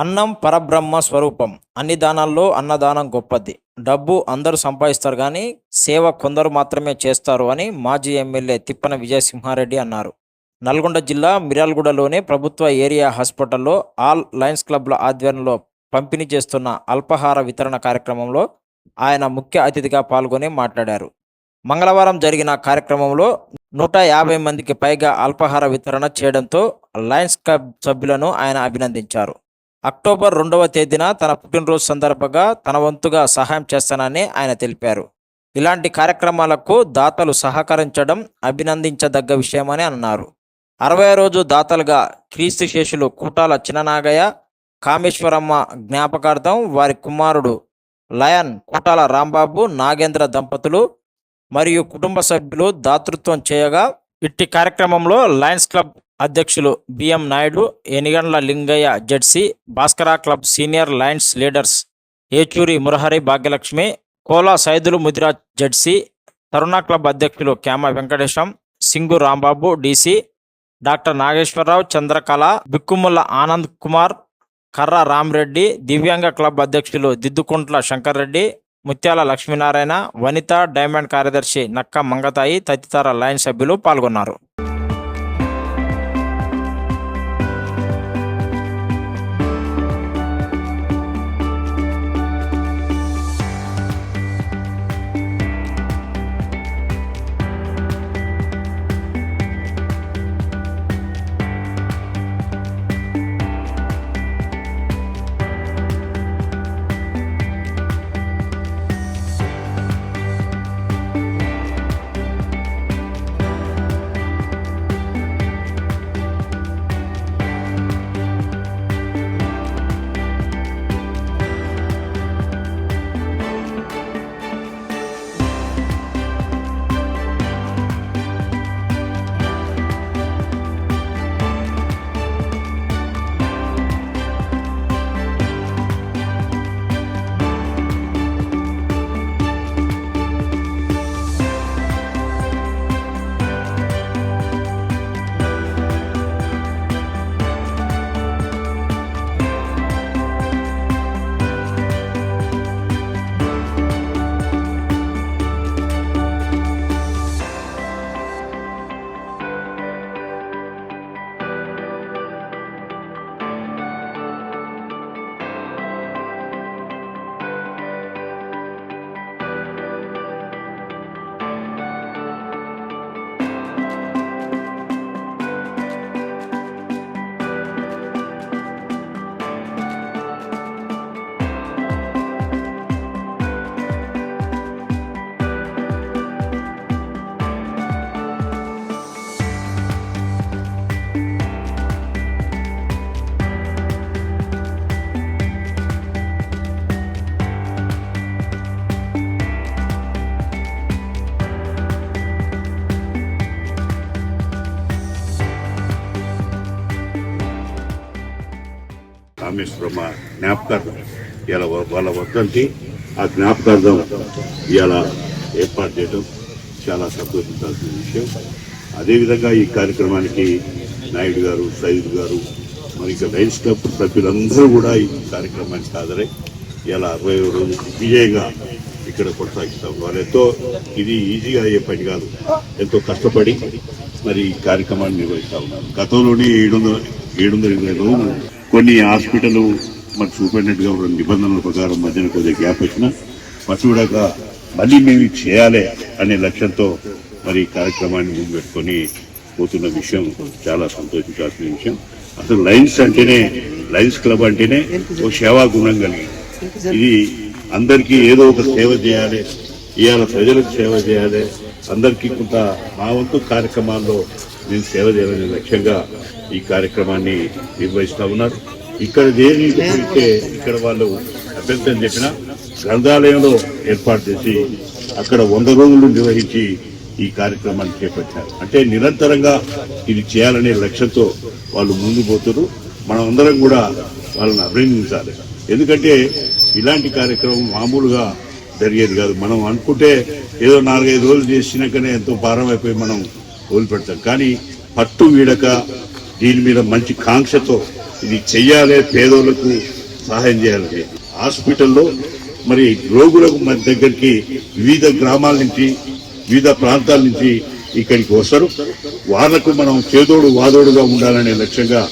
అన్నం పరబ్రహ్మ స్వరూపం. అన్ని దానాల్లో అన్నదానం గొప్పది. డబ్బు అందరూ సంపాదిస్తారు కానీ సేవ కొందరు మాత్రమే చేస్తారు అని మాజీ ఎమ్మెల్యే తిప్పన విజయసింహారెడ్డి అన్నారు. నల్గొండ జిల్లా మిర్యాలగూడలోని ప్రభుత్వ ఏరియా హాస్పిటల్లో ఆల్ లయన్స్ క్లబ్ల ఆధ్వర్యంలో పంపిణీ చేస్తున్న అల్పాహార వితరణ కార్యక్రమంలో ఆయన ముఖ్య అతిథిగా పాల్గొని మాట్లాడారు. మంగళవారం జరిగిన కార్యక్రమంలో నూట యాభై మందికి పైగా అల్పాహార వితరణ చేయడంతో లయన్స్ క్లబ్ సభ్యులను ఆయన అభినందించారు. అక్టోబర్ రెండవ తేదీన తన పుట్టినరోజు సందర్భంగా తన వంతుగా సహాయం చేస్తానని ఆయన తెలిపారు. ఇలాంటి కార్యక్రమాలకు దాతలు సహకరించడం అభినందించదగ్గ విషయమని అన్నారు. అరవై రోజు దాతలుగా క్రీస్తు శేషులు కూటాల చిన్ననాగయ్య కామేశ్వరమ్మ జ్ఞాపకార్థం వారి కుమారుడు లయన్ కూటాల రాంబాబు నాగేంద్ర దంపతులు మరియు కుటుంబ సభ్యులు దాతృత్వం చేయగా ఇట్టి కార్యక్రమంలో లయన్స్ క్లబ్ అధ్యక్షులు BM Naidu Enigandla Lingaiah ZC Bhaskara club senior Lions leaders Yechuri Murahari Bhagyalakshmi Kola Saidulu Mudiraj ZC Taruna club అధ్యక్షులు క్యామ వెంకటేశం సింగు రాంబాబు డీసీ డాక్టర్ నాగేశ్వరరావు చంద్రకళ బిక్కుముల్ల ఆనంద్ కుమార్ కర్ర రామరెడ్డి దివ్యాంగ క్లబ్ అధ్యక్షులు దిద్దుకుంట్ల శంకర్రెడ్డి ముత్యాల లక్ష్మీనారాయణ వనిత డైమండ్ కార్యదర్శి నక్క మంగతాయి తదితర లైన్ సభ్యులు పాల్గొన్నారు. రామేశ్వరమ్మ జ్ఞాపకార్థం. ఇలా వాళ్ళ వద్దంటి ఆ జ్ఞాపకార్థం ఇలా ఏర్పాటు చేయడం చాలా సంతోషించాల్సిన విషయం. అదేవిధంగా ఈ కార్యక్రమానికి నాయుడు గారు సైదు గారు మరి ఇక లైన్స్ క్లబ్ సభ్యులందరూ కూడా ఈ కార్యక్రమానికి హాజరై ఇలా అరవై రోజు విజయంగా ఇక్కడ కొనసాగిస్తాం. వాళ్ళు ఎంతో ఇది ఈజీగా అయ్యే పని కాదు. ఎంతో కష్టపడి మరి ఈ కార్యక్రమాన్ని నిర్వహిస్తా ఉన్నారు. గతంలోనే ఏడు వందల ఏడు వందల ఇరవై రోజులు కొన్ని హాస్పిటల్ మరి చూపెట్టినట్టుగా ఉన్న నిబంధనల ప్రకారం మధ్యన కొద్దిగా గ్యాప్ వచ్చినా పట్టుడాక మళ్ళీ మేము చేయాలి అనే లక్ష్యంతో మరి కార్యక్రమాన్ని ముందు పెట్టుకొని పోతున్న విషయం చాలా సంతోషించాల్సిన విషయం. అసలు లయన్స్ అంటేనే లయన్స్ క్లబ్ అంటేనే ఓ సేవా గుణం కలిగి. ఇది అందరికీ ఏదో ఒక సేవ చేయాలి ఇవాళ ప్రజలకు సేవ చేయాలి అందరికీ కొంత మా వంతు కార్యక్రమాల్లో నేను సేవ చేయాలనే లక్ష్యంగా ఈ కార్యక్రమాన్ని నిర్వహిస్తా ఉన్నారు. ఇక్కడ దేని ఇక్కడ వాళ్ళు అభ్యర్థం చెప్పిన గ్రంథాలయంలో ఏర్పాటు చేసి అక్కడ వంద రోజులు నిర్వహించి ఈ కార్యక్రమాన్ని చేపట్టారు. అంటే నిరంతరంగా ఇది చేయాలనే లక్ష్యంతో వాళ్ళు ముందు పోతున్నారు మనం అందరం కూడా వాళ్ళని అభినందించాలి. ఎందుకంటే ఇలాంటి కార్యక్రమం మామూలుగా జరిగేది కాదు. మనం అనుకుంటే ఏదో నాలుగైదు రోజులు చేసినాకనే ఎంతో భారం అయిపోయి మనం వదిలిపెడతాం. కానీ పట్టు వీడక దీని మీద మంచి కాంక్షతో ఇది చెయ్యాలి పేదోళ్ళకు సహాయం చేయాలి హాస్పిటల్లో మరి రోగులకు మన దగ్గరికి వివిధ గ్రామాల నుంచి వివిధ ప్రాంతాల నుంచి ఇక్కడికి వస్తారు. వాళ్ళకు మనం చేదోడు వాదోడుగా ఉండాలనే లక్ష్యంగా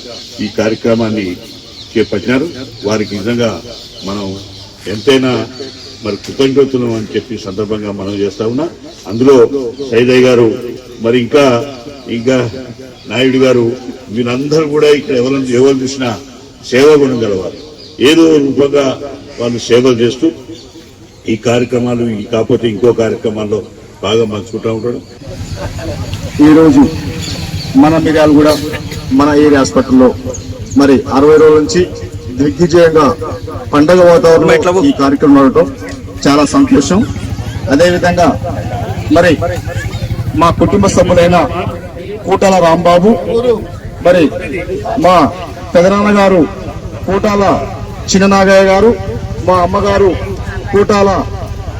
ఈ కార్యక్రమాన్ని చేపట్టినారు. వారికి నిజంగా మనం ఎంతైనా మరి కృతజ్ఞతలు అని చెప్పి సందర్భంగా మనం చేస్తా ఉన్నా. అందులో సైదయ్య గారు మరి ఇంకా ఇంకా నాయుడు గారు వీళ్ళందరూ కూడా ఇక్కడ ఎవరు ఎవరు చూసినా సేవ గుణం గలవారు. ఏదో రూపంగా వాళ్ళు సేవలు చేస్తూ ఈ కార్యక్రమాలు కాకపోతే ఇంకో కార్యక్రమాల్లో బాగా మంచుకుంటా ఉంటాడు ఈరోజు మన మిర్యాలు కూడా మన ఏరియా హాస్పిటల్లో మరి అరవై రోజుల నుంచి దిగ్విజయంగా పండగ వాతావరణంలో ఈ కార్యక్రమం నడవటం చాలా సంతోషం. అదేవిధంగా మరి మా కుటుంబ సభ్యులైన కూటాల రాంబాబు మరి మా పెదనాన్న గారు కూటాల చిన్ననాగయ్య గారు మా అమ్మగారు కూటాల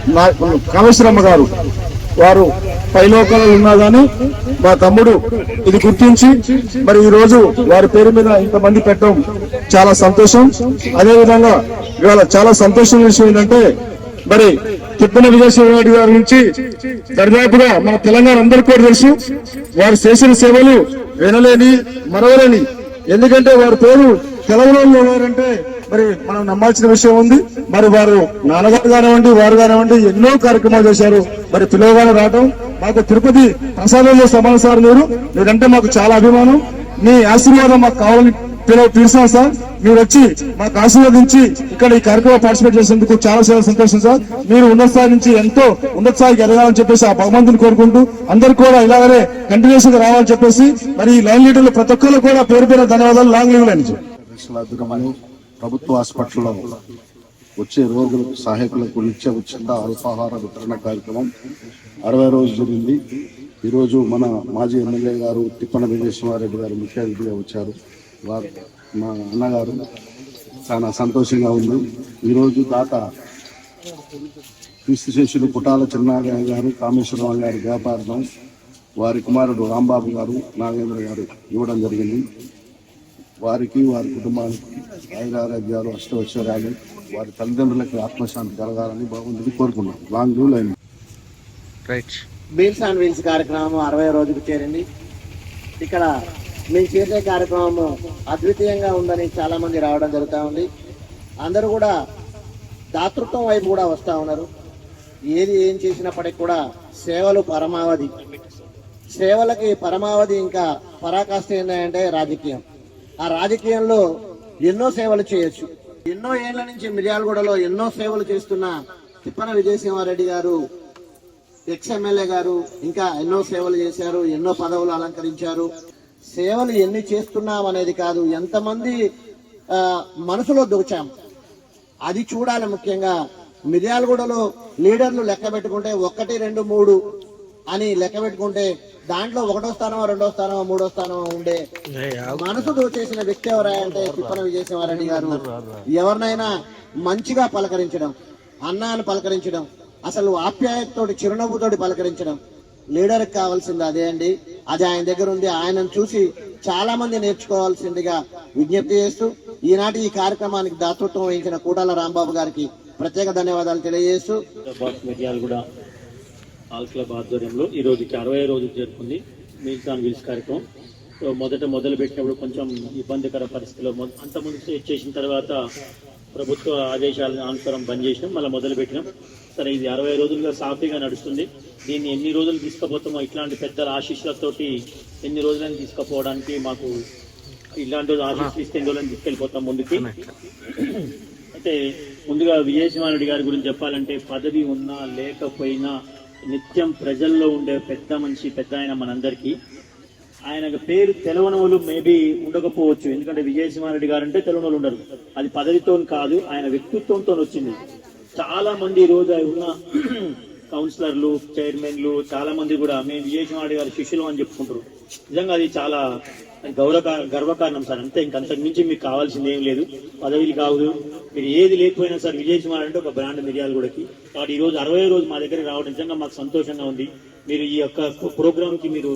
నా- కామేశ్వరమ్మ గారు. వారు పైలోకాలు ఉన్నా కానీ మా తమ్ముడు ఇది గుర్తించి మరి ఈ రోజు వారి పేరు మీద ఇంతమంది పెట్టడం చాలా సంతోషం. అదేవిధంగా ఇవాళ చాలా సంతోషం విషయం ఏంటంటే మరి తిప్పన విజయసాయి గారి నుంచి దర్దాపుగా మన తెలంగాణ అందరికీ కూడా తెలుసు వారు చేసిన సేవలు వినలేని మరవలేని. ఎందుకంటే వారి పేరు తెలంగాణలో ఉన్నారంటే మరి మనం నమ్మాల్సిన విషయం ఉంది. మరి వారు నాన్నగారు కానివ్వండి వారు కానివ్వండి ఎన్నో కార్యక్రమాలు చేశారు. మరి పిలవగానే రావటం మాకు తిరుపతి ప్రసాదంలో సమాన సార్ మీరు మీరంటే మాకు చాలా అభిమానం. మీ ఆశీర్వాదం మాకు కావాలని పిలువ పిలుస్తాం సార్. మీరు వచ్చి మాకు ఆశీర్వదించి ఇక్కడ ఈ కార్యక్రమం పార్టిసిపేట్ చేసేందుకు చాలా చాలా సంతోషం సార్. మీరు ఉన్నత స్థాయి నుంచి ఎంతో ఉన్నత స్థాయికి ఎదగాలని చెప్పేసి ఆ భగవంతుని కోరుకుంటూ అందరు కూడా ఇలాగనే కంటిన్యూస్గా రావాలని చెప్పేసి మరి ఈ లైన్ లీడర్లు ప్రతి ఒక్కరు కూడా పేరు పేరు ధన్యవాదాలు లాంగ్ లీవ్ లైన్ ప్రభుత్వ హాస్పిటల్లో వచ్చే రోగులకు సహాయకులకు నిత్య ఉచిత అల్పాహార వితరణ కార్యక్రమం అరవై రోజు జరిగింది. ఈరోజు మన మాజీ ఎమ్మెల్యే గారు తిప్పన విజయసింహారెడ్డి గారు ముఖ్య అతిథిగా వచ్చారు. మా అన్నగారు చాలా సంతోషంగా ఉంది. ఈరోజు దాకా క్రీస్తు శిష్యులు పుటాల చిన్నాగయ్య గారు కామేశ్వరరావు గారి వ్యాపారం వారి కుమారుడు రాంబాబు గారు నాగేంద్ర గారు ఇవ్వడం జరిగింది. వారికి వారి కుటుంబానికి ఆయురారోగ్యాలు అష్టైశ్వర్యాలు వారి తల్లిదండ్రులకి ఆత్మశాంతి కలగాలని బాగుందని కోరుకున్నాం. Long live line meals and wheels కార్యక్రమం అరవై రోజుకు చేరింది. ఇక్కడ మేము చేసే కార్యక్రమం అద్వితీయంగా ఉందని చాలా మంది రావడం జరుగుతూ ఉంది. అందరూ కూడా దాతృత్వం వైపు కూడా వస్తూ ఉన్నారు. ఏది ఏం చేసినప్పటికి కూడా సేవలు పరమావధి. సేవలకి పరమావధి ఇంకా పరాకాష్ట ఏంటంటే రాజకీయం. ఆ రాజకీయంలో ఎన్నో సేవలు చేయొచ్చు. ఎన్నో ఏళ్ళ నుంచి మిర్యాలగూడలో ఎన్నో సేవలు చేస్తున్న తిప్పన విజయసింహారెడ్డి గారు ఎక్స్ ఎమ్మెల్యే గారు ఇంకా ఎన్నో సేవలు చేశారు ఎన్నో పదవులు అలంకరించారు. సేవలు ఎన్ని చేస్తున్నాం అనేది కాదు ఎంతమంది మనసులో దోచాం అది చూడాలి ముఖ్యంగా. మిర్యాలగూడలో లీడర్లు లెక్క పెట్టుకుంటే ఒకటి రెండు మూడు అని లెక్క పెట్టుకుంటే దాంట్లో ఒకటో స్థానమో రెండో స్థానమో మూడో స్థానమో ఉండే మనసు దోచేసిన వ్యక్తి ఎవరంటే తిప్పన విజయసింహారెడ్డి గారు. ఎవరినైనా మంచిగా పలకరించడం అన్నాన్ని పలకరించడం అసలు ఆప్యాయతతోటి చిరునవ్వుతోటి పలకరించడం లీడర్కి కావాల్సింది అదే అండి. అది ఆయన దగ్గర ఉంది. ఆయనను చూసి చాలా మంది నేర్చుకోవాల్సిందిగా విజ్ఞప్తి చేస్తూ ఈనాటి ఈ కార్యక్రమానికి దాతృత్వం వహించిన కూటాల రాంబాబు గారికి ప్రత్యేక ధన్యవాదాలు తెలియజేస్తూ. మీడియాలు కూడా ఆల్ క్లబ్ ఆధ్వర్యంలో ఈ రోజుకి అరవై రోజు జరుపుకుంది. మీల్స్ ఆన్ వీల్స్ కార్యక్రమం. సో మొదట మొదలు పెట్టినప్పుడు కొంచెం ఇబ్బందికర పరిస్థితిలో అంతకుముందు చేసిన తర్వాత ప్రభుత్వ ఆదేశాల అనుసరం బంద్ చేసినాం మళ్ళీ మొదలుపెట్టినాం సరే ఇది అరవై రోజులుగా సాఫీగా నడుస్తుంది. దీన్ని ఎన్ని రోజులు తీసుకుపోతామో ఇట్లాంటి పెద్ద ఆశీస్సులతోటి ఎన్ని రోజులను తీసుకుపోవడానికి మాకు ఇలాంటి రోజులు ఆశీస్సులు ఇస్తే ఎన్ని రోజులను తీసుకెళ్ళిపోతాం ముందుకి. అయితే ముందుగా విజయసింహారెడ్డి గారి గురించి చెప్పాలంటే పదవి ఉన్నా లేకపోయినా నిత్యం ప్రజల్లో ఉండే పెద్ద మనిషి పెద్ద ఆయన మనందరికీ. ఆయన పేరు తెలవనోళ్ళు మేబీ ఉండకపోవచ్చు. ఎందుకంటే విజయసింహారెడ్డి గారు అంటే తెలవనోళ్ళు ఉండరు. అది పదవితో కాదు ఆయన వ్యక్తిత్వంతో వచ్చింది. చాలా మంది ఈ రోజు ఉన్న కౌన్సిలర్లు చైర్మన్లు చాలా మంది కూడా మేము విజయసింహారెడ్డి గారి శిష్యులు అని చెప్పుకుంటారు. నిజంగా అది చాలా గౌరవ గర్వకారణం సార్. అంతే ఇంకంతకు మించి మీకు కావాల్సింది ఏం లేదు. పదవిలు కాదు మీరు ఏది లేకపోయినా సార్ విజయ్ అంటే ఒక బ్రాండ్ మిర్యాలు కూడాకి కాబట్టి ఈ రోజు అరవై రోజు మా దగ్గర రావడం నిజంగా మాకు సంతోషంగా ఉంది. మీరు ఈ యొక్క ప్రోగ్రామ్కి మీరు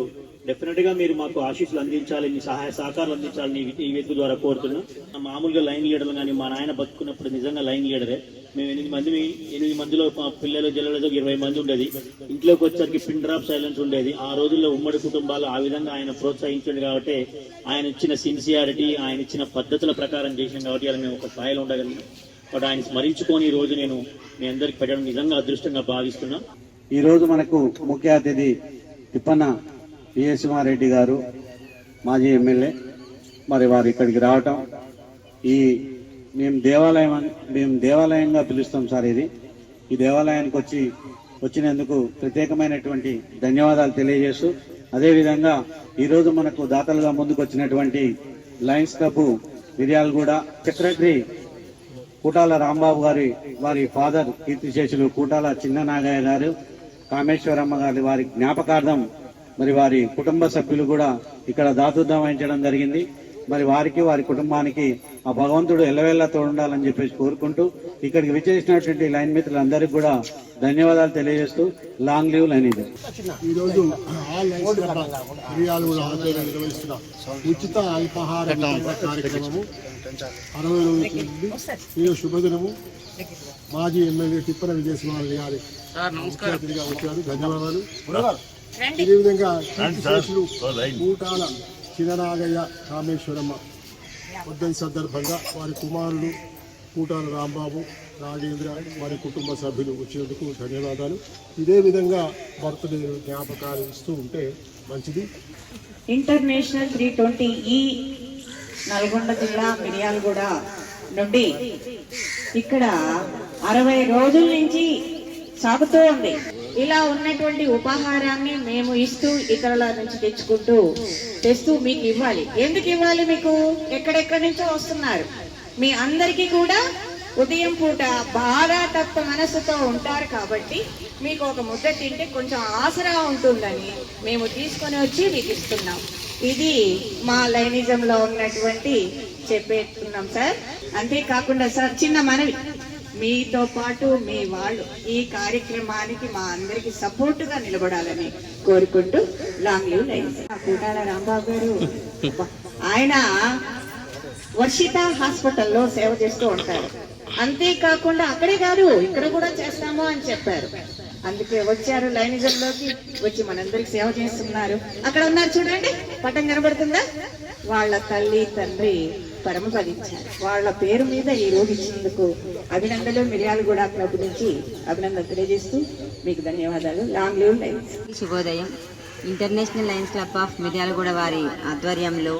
డెఫినెట్గా మీరు మాకు ఆశీస్సులు అందించాలి మీ సహాయ సహకారాలు అందించాలని ఈ- ఈ వేదిక ద్వారా కోరుతున్నాం. మామూలుగా లైన్ లీడర్లు కానీ మా నాయన బతుకున్నప్పుడు నిజంగా లైన్ లీడరే మేము ఎనిమిది మంది ఎనిమిది మందిలో మా పిల్లలు జిల్లలు ఇరవై మంది ఉండేది. ఇంట్లోకి వచ్చేసరికి పిన్ డ్రాప్ సైలెన్స్ ఉండేది. ఆ రోజుల్లో ఉమ్మడి కుటుంబాలు ఆ విధంగా ఆయన ప్రోత్సహించండి కాబట్టి ఆయన ఇచ్చిన సిన్సియారిటీ ఆయన ఇచ్చిన పద్ధతుల ప్రకారం చేసాం కాబట్టి అలా మేము ఒక స్థాయిలో ఉండగలిగాం. బట్ ఆయన స్మరించుకొని ఈ రోజు నేను మీ అందరికి పెట్టడం నిజంగా అదృష్టంగా భావిస్తున్నాను ఈ రోజు మనకు ముఖ్య అతిథి తిప్పన్న రెడ్డి గారు మాజీ ఎమ్మెల్యే. మరి వారు ఇక్కడికి రావటం. ఈ మేము దేవాలయం మేము దేవాలయంగా పిలుస్తాం సార్ ఇది. ఈ దేవాలయానికి వచ్చి వచ్చినందుకు ప్రత్యేకమైనటువంటి ధన్యవాదాలు తెలియజేస్తూ అదేవిధంగా ఈరోజు మనకు దాతలుగా ముందుకు వచ్చినటువంటి Lions Club Miryalaguda secretary Kutala Rambabu గారి వారి ఫాదర్ కీర్తిశేషులు కూటాల చిన్న నాగయ్య గారు కామేశ్వరమ్మ గారి వారి జ్ఞాపకార్థం మరి వారి కుటుంబ సభ్యులు కూడా ఇక్కడ దాతృత్వం వహించడం జరిగింది. మరి వారికి వారి కుటుంబానికి ఆ భగవంతుడు ఎల్లవేళ తోడుండాలని చెప్పేసి కోరుకుంటూ ఇక్కడికి విచ్చేసినటువంటి లైన్ మిత్రులందరికీ కూడా ధన్యవాదాలు తెలియజేస్తూ లాంగ్ లీవ్ లైన్ ఇది. ఈరోజు నిర్వహిస్తున్న ఉచిత అల్పాహార కార్యక్రమము అరవై రోజులు శుభదినము. మాజీ ఎమ్మెల్యే తిప్పన విజయసింహారెడ్డి గారి అతిథిగా వచ్చారు. ధన్యవాదాలు. ఇదే విధంగా చిన్ననాగయ్య కామేశ్వరమ్మ వర్ధన్ సందర్భంగా వారి కుమారులు కూటాల రాంబాబు నాగేంద్ర వారి కుటుంబ సభ్యులు వచ్చినందుకు ధన్యవాదాలు. ఇదే విధంగా బర్త్డే జ్ఞాపకాలు ఇస్తూ ఉంటే మంచిది. ఇంటర్నేషనల్ త్రీ ట్వంటీ ఈ నల్గొండ జిల్లా మిర్యాలగూడ నుండి ఇక్కడ అరవై రోజుల నుంచి సాగుతూ ఉంది. ఇలా ఉన్నటువంటి ఉపాహారాన్ని మేము ఇస్తూ ఇతరుల నుంచి తెచ్చుకుంటూ తెస్తూ మీకు ఇవ్వాలి. ఎందుకు ఇవ్వాలి మీకు? ఎక్కడెక్కడి నుంచో వస్తున్నారు. మీ అందరికీ కూడా ఉదయం పూట బాగా తప్ప మనసుతో ఉంటారు కాబట్టి మీకు ఒక ముద్ద తింటే కొంచెం ఆసరా ఉంటుందని మేము తీసుకొని వచ్చి మీకు ఇస్తున్నాం. ఇది మా లైనిజంలో ఉన్నటువంటి చెప్పేస్తున్నాం సార్. అంతేకాకుండా సార్ చిన్న మనవి. మీతో పాటు మీ వాళ్ళు ఈ కార్యక్రమానికి మా అందరికి సపోర్ట్గా నిలబడాలని కోరుకుంటూ లాంగ్ లీవ్ కూటాల రాంబాబు గారు. ఆయన వర్షిత హాస్పిటల్లో సేవ చేస్తూ ఉంటారు. అంతేకాకుండా అక్కడే కాదు ఇక్కడ కూడా చేస్తాము అని చెప్పారు. అందుకే వచ్చారు లైనిజంలోకి వచ్చి మనందరికి సేవ చేస్తున్నారు. అక్కడ ఉన్నారు చూడండి పటం కనబడుతుందా? వాళ్ళ తల్లి తండ్రి. పరమపదించారు వాళ్ళ పేరు మీద ఈ రోజు ఇచ్చినందుకు అభినందనలు. మిర్యాలగూడ క్లబ్ నుంచి అభినందన తెలియజేస్తూ మీకు ధన్యవాదాలు. లాంగ్ లీవ్ లైన్స్ శుభోదయం. International Lions Club of Miryalaguda వారి ఆధ్వర్యంలో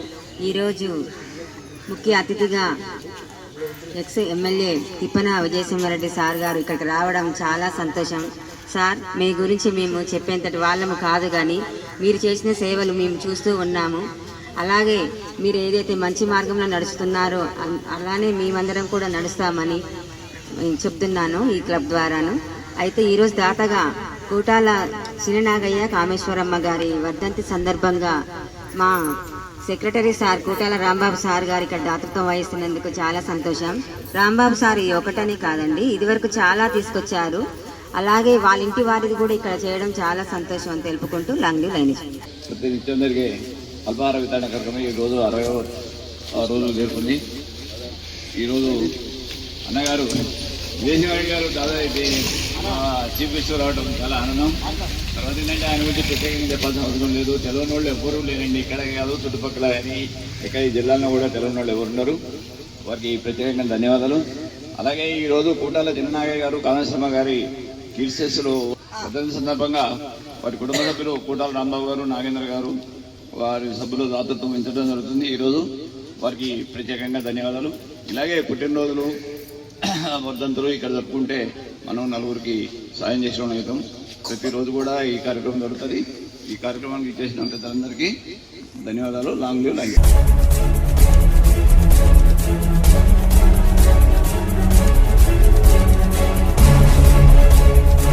ఈరోజు ముఖ్య అతిథిగా ex MLA Tippana Vijayasimhareddy sir గారు ఇక్కడికి రావడం చాలా సంతోషం. సార్ మీ గురించి మేము చెప్పేంతటి వాళ్ళము కాదు కానీ మీరు చేసిన సేవలు మేము చూస్తూ ఉన్నాము. అలాగే మీరు ఏదైతే మంచి మార్గంలో నడుస్తున్నారో అలానే మేమందరం కూడా నడుస్తామని చెప్తున్నాను ఈ క్లబ్ ద్వారాను. అయితే ఈరోజు దాతగా కూటాల చిన్ననాగయ్య కామేశ్వరమ్మ గారి వర్ధంతి సందర్భంగా మా secretary sir Kutala Rambabu sir గారు ఇక్కడ దాతృత్వం వహిస్తున్నందుకు చాలా సంతోషం. రాంబాబు సార్ ఈ ఒకటనే కాదండి ఇదివరకు చాలా తీసుకొచ్చారు. అలాగే వాళ్ళ ఇంటి వారిది కూడా ఇక్కడ చేయడం చాలా సంతోషం అని తెలుపుకుంటూ లాంగ్ లైన్ అల్పాహార వితరణ కార్యక్రమం ఈరోజు అరవై రోజులు జరుగుతుంది. ఈరోజు అన్నగారు దేశవాణి గారు దాదాపు చీఫ్ మినిస్టర్ రావడం చాలా ఆనందం. తర్వాత ఏంటంటే ఆయన గురించి ప్రత్యేకంగా చెప్పాల్సిన అవసరం లేదు. తెలవని వాళ్ళు ఎవరు లేరండి. ఇక్కడ కాదు చుట్టుపక్కల కానీ ఇక్కడ ఈ జిల్లాలో కూడా తెలవని వాళ్ళు ఎవరు ఉన్నారు వారికి ప్రత్యేకంగా ధన్యవాదాలు. అలాగే ఈరోజు కూటాల చిన్ననాగయ్య గారు కామేశ్వరమ్మ గారి కీర్తిశేషులు వర్ధంతి సందర్భంగా వారి కుటుంబ సభ్యులు కూటాల రాంబాబు గారు నాగేంద్ర గారు వారి సభ్యులు దాతృత్వం ఇచ్చడం జరుగుతుంది. ఈరోజు వారికి ప్రత్యేకంగా ధన్యవాదాలు. ఇలాగే పుట్టినరోజులు వర్ధంతులు ఇక్కడ జరుపుకుంటే మనం నలుగురికి సాయం చేసిన అవుతాం ప్రతిరోజు కూడా ఈ కార్యక్రమం జరుగుతుంది. ఈ కార్యక్రమానికి చేసిన అందరికీ ధన్యవాదాలు. Long live long